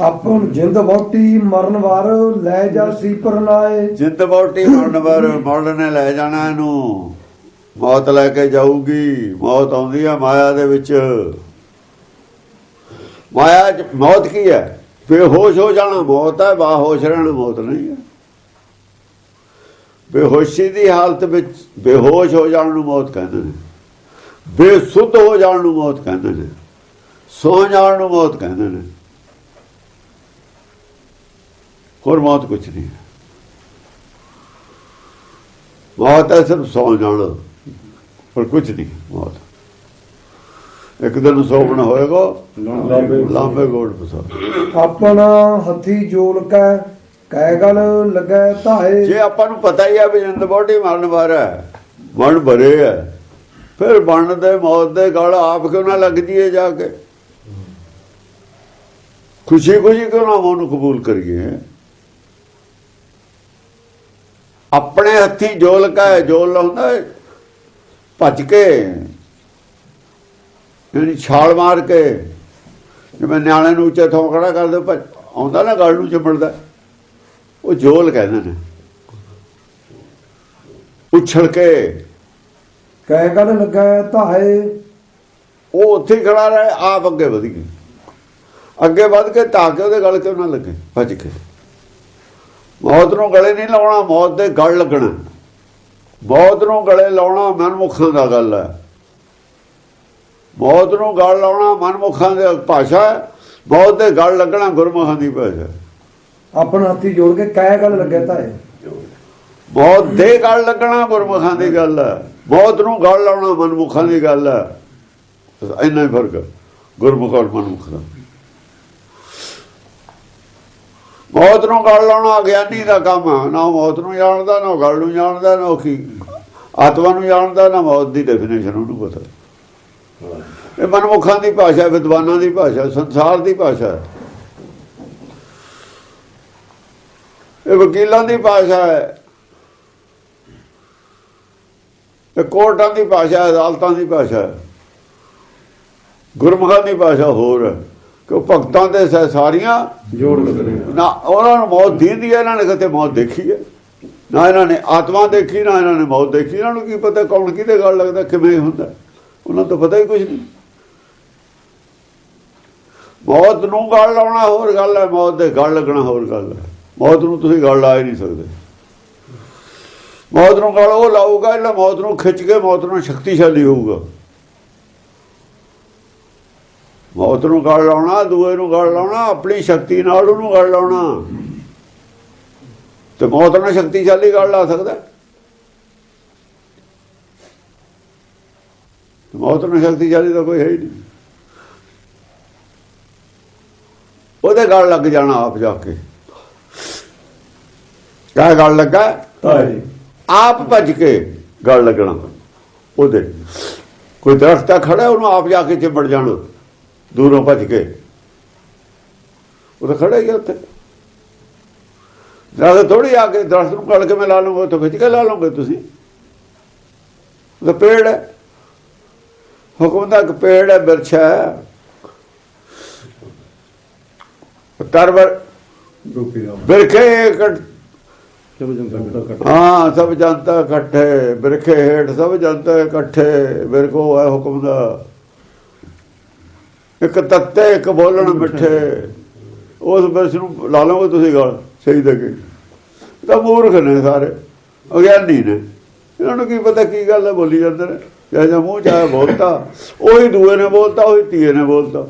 ਆਪਨ ਜਿੰਦ ਵੋਟੀ ਮਰਨ ਵਾਰ ਲੈ ਜਾ ਸੀ ਪਰਨਾਏ। ਜਿੰਦ ਬੌਟੀ ਮਰਨ ਵਾਰ ਮਰਨ ਨੇ ਲੈ ਜਾਣਾ ਇਹਨੂੰ। ਮੌਤ ਲੈ ਕੇ ਜਾਊਗੀ। ਮੌਤ ਆਉਂਦੀ ਆ ਮਾਇਆ ਦੇ ਵਿੱਚ। ਮਾਇਆ ਮੌਤ ਕੀ ਹੈ? ਬੇਹੋਸ਼ ਹੋ ਜਾਣਾ, ਮੌਤ ਹੈ, ਬਾਹੋਸ਼ ਰਹਿਣਾ ਮੌਤ ਨਹੀਂ ਹੈ। ਬੇਹੋਸ਼ੀ ਦੀ ਹਾਲਤ ਵਿੱਚ ਬੇਹੋਸ਼ ਹੋ ਜਾਣ ਨੂੰ ਮੌਤ ਕਹਿੰਦੇ ਨੇ। ਬੇਸੁੱਧ ਹੋ ਜਾਣ ਨੂੰ ਮੌਤ ਕਹਿੰਦੇ ਨੇ। ਸੋ ਜਾਣ ਨੂੰ ਮੌਤ ਕਹਿੰਦੇ ਨੇ। ਹੋਰ ਮੌਤ ਕੁਛ ਨਹੀਂ ਹੈ। ਮੌਤ ਹੈ ਸਿਰਫ ਸੌ ਜਾਣਾ ਪਰ ਕੁਛ ਨਹੀਂ ਮੌਤ। ਇੱਕ ਦਿਨ ਸੋਵਣਾ ਹੋਏਗਾ ਲਾਂਬੇ ਗੋੜ ਪਸਾ ਆਪਨ ਹੱਥੀ ਜੋਲ ਕੈ ਕਹਿ ਗਲ ਲੱਗੈ ਧਾਏ। ਜੇ ਆਪਾਂ ਨੂੰ ਪਤਾ ਹੀ ਹੈ ਵੀ ਜਿੰਦ ਬੋਡੀ ਮਰਨ ਵਾਲਾ ਹੈ ਮਰਨ ਭਰੇ ਹੈ ਫਿਰ ਬਣ ਦੇ ਮੌਤ ਦੇ ਗਲ ਆਪ ਕਿਉਂ ਨਾ ਲੱਗ ਜੀਏ ਜਾ ਕੇ? ਖੁਸ਼ੀ ਖੁਸ਼ੀ ਕਿਉਂ ਨਾ ਉਹਨੂੰ ਕਬੂਲ ਕਰੀਏ? ਆਪਣੇ ਹੱਥੀ ਜੋਲ ਕਾ ਜੋਲ ਹੈ, ਭੱਜ ਕੇ ਜਿਹੜੀ ਛਾਲ ਮਾਰ ਕੇ ਜਿਵੇਂ ਨਿਆਣੇ ਨੂੰ ਉੱਚੇ ਥੋਂ ਖੜਾ ਕਰਦੇ ਭੱਜ ਆਉਂਦਾ ਨਾ ਗਲ ਨੂੰ ਚਿੰਬੜਦਾ ਉਹ ਜੋਲ ਕਹਿੰਦੇ ਨੇ। ਉਛਲ ਕੇ ਕਹਿ ਗਲ ਲੱਗੈ ਧਾਏ ਉਹ ਉੱਥੇ ਖੜਾ ਰਹੇ ਆਪ ਅੱਗੇ ਵਧ ਗਈ ਅੱਗੇ ਵੱਧ ਕੇ ਤਾਂ ਕਿ ਉਹਦੇ ਗਲ ਕਿਉਂ ਨਾ ਲੱਗੇ ਭੱਜ ਕੇ। ਮੌਤ ਨੂੰ ਗਲੇ ਨਹੀਂ ਲਾਉਣਾ ਮੌਤ ਦੇ ਗਲ ਲੱਗਣਾ। ਮੌਤ ਨੂੰ ਗਲੇ ਲਾਉਣਾ ਮਨਮੁਖਾਂ ਦਾ ਗੱਲ ਹੈ। ਮੌਤ ਨੂੰ ਗਲ ਲਾਉਣਾ ਮਨਮੁਖਾਂ ਦੀ ਭਾਸ਼ਾ ਹੈ। ਮੌਤ ਦੇ ਗਲ ਲੱਗਣਾ ਗੁਰਮੁਖਾਂ ਦੀ ਭਾਸ਼ਾ ਹੈ। ਆਪਨ ਹੱਥੀ ਜੋੜ ਕੇ ਕਹਿ ਗਲ ਲੱਗੈ ਧਾਏ ਮੌਤ ਦੇ ਗਲ ਲੱਗਣਾ ਗੁਰਮੁਖਾਂ ਦੀ ਗੱਲ ਹੈ। ਮੌਤ ਨੂੰ ਗਲ ਲਾਉਣਾ ਮਨਮੁਖਾਂ ਦੀ ਗੱਲ ਹੈ। ਇੰਨਾ ਹੀ ਫ਼ਰਕ ਹੈ। ਗੁਰਮੁਖ ਔਰ ਮਨਮੁਖ ਦਾ। ਮੌਤ ਨੂੰ ਗੱਲ ਲਾਉਣਾ ਅਗਿਆਨੀ ਦਾ ਕੰਮ ਹੈ ਨਾ ਉਹ ਮੌਤ ਨੂੰ ਜਾਣਦਾ, ਨਾ ਉਹ ਗਲ ਨੂੰ ਜਾਣਦਾ, ਨਾ ਉਹ ਕੀ। ਆਤਮਾ ਨੂੰ ਜਾਣਦਾ, ਨਾ ਮੌਤ ਦੀ ਡੈਫੀਨੇਸ਼ਨ ਉਹਨੂੰ ਪਤਾ। ਇਹ ਮਨਮੁਖਾਂ ਦੀ ਭਾਸ਼ਾ, ਵਿਦਵਾਨਾਂ ਦੀ ਭਾਸ਼ਾ, ਸੰਸਾਰ ਦੀ ਭਾਸ਼ਾ ਇਹ ਵਕੀਲਾਂ ਦੀ ਭਾਸ਼ਾ ਹੈ। ਇਹ ਕੋਰਟਾਂ ਦੀ ਭਾਸ਼ਾ ਅਦਾਲਤਾਂ ਦੀ ਭਾਸ਼ਾ ਗੁਰਮੁਖਾਂ ਦੀ ਭਾਸ਼ਾ ਹੋਰ ਹੈ। ਕਿ ਉਹ ਭਗਤਾਂ ਦੇ ਸਾਰੀਆਂ ਜੋੜ ਲੱਗਣੇ ਨਾ ਉਹਨਾਂ ਨੂੰ ਮੌਤ ਦੀਂਦੀ ਹੈ ਇਹਨਾਂ ਨੇ ਕਿਤੇ ਮੌਤ ਦੇਖੀ ਹੈ? ਨਾ ਇਹਨਾਂ ਨੇ ਆਤਮਾ ਦੇਖੀ ਨਾ ਇਹਨਾਂ ਨੇ ਮੌਤ ਦੇਖੀ। ਇਹਨਾਂ ਨੂੰ ਕੀ ਪਤਾ ਕੌਣ ਕਿਹਦੇ ਗੱਲ ਲੱਗਦਾ ਕਿਵੇਂ ਹੁੰਦਾ? ਉਹਨਾਂ ਤੋਂ ਪਤਾ ਹੀ ਕੁਝ ਨਹੀਂ। ਮੌਤ ਨੂੰ ਗੱਲ ਲਾਉਣਾ ਹੋਰ ਗੱਲ ਹੈ ਮੌਤ ਦੇ ਗੱਲ ਲੱਗਣਾ ਹੋਰ ਗੱਲ ਹੈ। ਮੌਤ ਨੂੰ ਤੁਸੀਂ ਗੱਲ ਲਾ ਹੀ ਨਹੀਂ ਸਕਦੇ। ਮੌਤ ਨੂੰ ਗੱਲ ਉਹ ਲਾਊਗਾ ਜਿਹੜਾ ਮੌਤ ਨੂੰ ਖਿੱਚ ਕੇ ਮੌਤ ਨੂੰ ਸ਼ਕਤੀਸ਼ਾਲੀ ਹੋਊਗਾ। ਮੌਤ ਨੂੰ ਗੱਲ ਲਾਉਣਾ ਦੂਏ ਨੂੰ ਗੱਲ ਲਾਉਣਾ ਆਪਣੀ ਸ਼ਕਤੀ ਨਾਲ ਉਹਨੂੰ ਗੱਲ ਲਾਉਣਾ ਤੇ ਮੌਤ ਨਾਲ ਸ਼ਕਤੀਸ਼ਾਲੀ ਗੱਲ ਲਾ ਸਕਦਾ। ਮੌਤ ਨਾਲ ਸ਼ਕਤੀਸ਼ਾਲੀ ਤਾਂ ਕੋਈ ਹੈ ਹੀ ਨਹੀਂ। ਉਹਦੇ ਗੱਲ ਲੱਗ ਜਾਣਾ ਆਪ ਜਾ ਕੇ। ਕਾ ਗੱਲ ਲੱਗਾ। ਆਪ ਭੱਜ ਕੇ ਗੱਲ ਲੱਗਣਾ। ਉਹਦੇ। ਕੋਈ ਦਰਖਤ ਖੜਾ ਉਹਨੂੰ ਆਪ ਜਾ ਕੇ ਚਿੰਬੜ ਜਾਣਾ। ਦੂਰੋਂ ਭੱਜ ਕੇ। ਉਹ ਤਾਂ ਖੜਾ ਹੀ ਉੱਥੇ। ਦਰਖਤ ਥੋੜੀ ਆ ਕੇ ਦਰਖਤ ਨੂੰ ਕੜ ਕੇ ਮੈਂ ਲਾ ਲੂੰਗਾ ਉੱਥੇ ਖਿੱਚ ਕੇ ਲਾ ਲਓਗੇ ਤੁਸੀਂ। ਉਹ ਤਾਂ ਪੇੜ ਹੈ। ਹੁਕਮ ਦਾ ਇੱਕ ਪੇੜ ਹੈ ਬਿਰਛ ਹੈ। ਤਰਵਰ ਬਿਰਖੇ ਇਕੱਠ ਹਾਂ। ਸਭ ਜਨਤਾ ਇਕੱਠੇ ਬਿਰਖੇ ਹੇਠ ਸਭ ਜਨਤਾ ਇਕੱਠੇ ਬਿਰਖੋ ਹੈ ਹੁਕਮ ਦਾ। ਇੱਕ ਤੱਤੇ ਇੱਕ ਬੋਲਣ ਮਿੱਠੇ। ਉਸ ਬਸ ਨੂੰ ਲਾ ਲਓਗੇ ਤੁਸੀਂ ਗੱਲ ਸਹੀ ਤਾਂ ਕਿ ਤਾਂ ਮੂਰਖ ਨੇ ਸਾਰੇ ਅਗਿਆਨੀ ਨੇ। ਇਹਨਾਂ ਨੂੰ ਕੀ ਪਤਾ ਕੀ ਗੱਲ ਹੈ ਬੋਲੀ ਜਾਂਦੇ ਨੇ? ਜਾਂ ਜਾਂ ਮੂੰਹ ਚਾਹ ਬੋਲਤਾ ਉਹੀ ਦੂਏ ਨੇ ਬੋਲਤਾ ਉਹੀ ਤੀਏ ਨੇ ਬੋਲਤਾ।